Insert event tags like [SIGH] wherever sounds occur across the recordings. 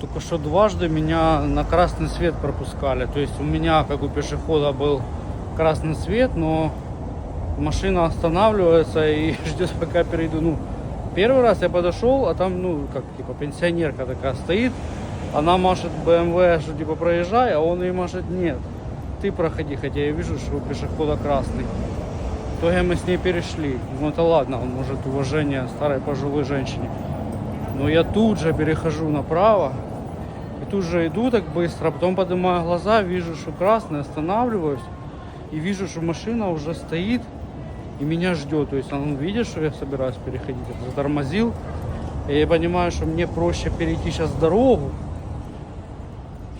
Только что дважды меня на красный свет пропускали. То есть у меня, как у пешехода, был красный свет, но машина останавливается и [LAUGHS] ждет, пока перейду. Ну, первый раз я подошел, а там, ну, как, типа, пенсионерка такая стоит. Она машет БМВ, что, типа, проезжай, а он ей машет, нет, ты проходи, хотя я вижу, что у пешехода красный. В итоге мы с ней перешли. Ну, это ладно, он может уважение старой пожилой женщине. Но я тут же перехожу направо, и тут же иду так быстро, а потом поднимаю глаза, вижу, что красный, останавливаюсь, и вижу, что машина уже стоит и меня ждет. То есть он видит, что я собираюсь переходить, затормозил. И я понимаю, что мне проще перейти сейчас дорогу,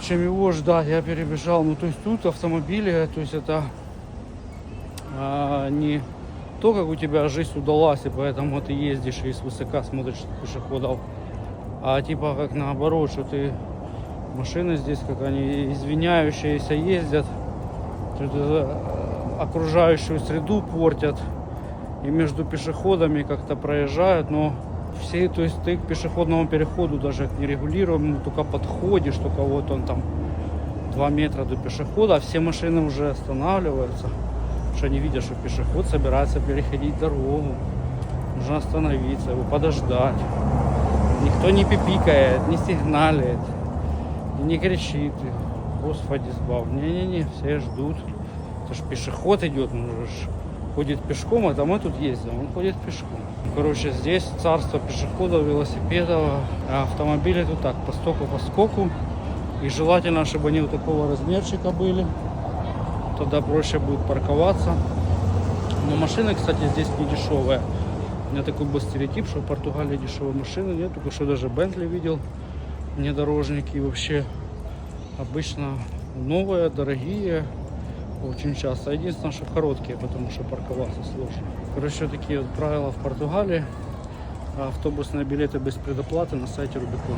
чем его ждать. Я перебежал. Ну, то есть тут автомобили, то есть это а, не то, как у тебя жизнь удалась, и поэтому ты ездишь и свысока смотришь пешеходов, а типа как наоборот, что ты машины здесь, как они извиняющиеся ездят, э, окружающую среду портят и между пешеходами как-то проезжают, но все, то есть ты к пешеходному переходу даже не регулируемому, только подходишь, только вот он там 2 метра до пешехода, а все машины уже останавливаются, потому что они видят, что пешеход собирается переходить дорогу, нужно остановиться, его подождать. Никто не пипикает, не сигналит, и не кричит. Господи, сбав. Не-не-не, все ждут. Это ж пешеход идет, он же ходит пешком, а там мы тут ездим, он ходит пешком. Короче, здесь царство пешеходов, велосипедов, а автомобили тут так, по стоку, по скоку. И желательно, чтобы они вот такого размерчика были. Тогда проще будет парковаться. Но машины, кстати, здесь не дешевые. У меня такой был стереотип, что в Португалии дешевые машины нет, только что даже Бентли видел, внедорожники вообще обычно новые, дорогие, очень часто. Единственное, что короткие, потому что парковаться сложно. Короче, такие вот правила в Португалии. А Автобусные билеты без предоплаты на сайте Рубикон.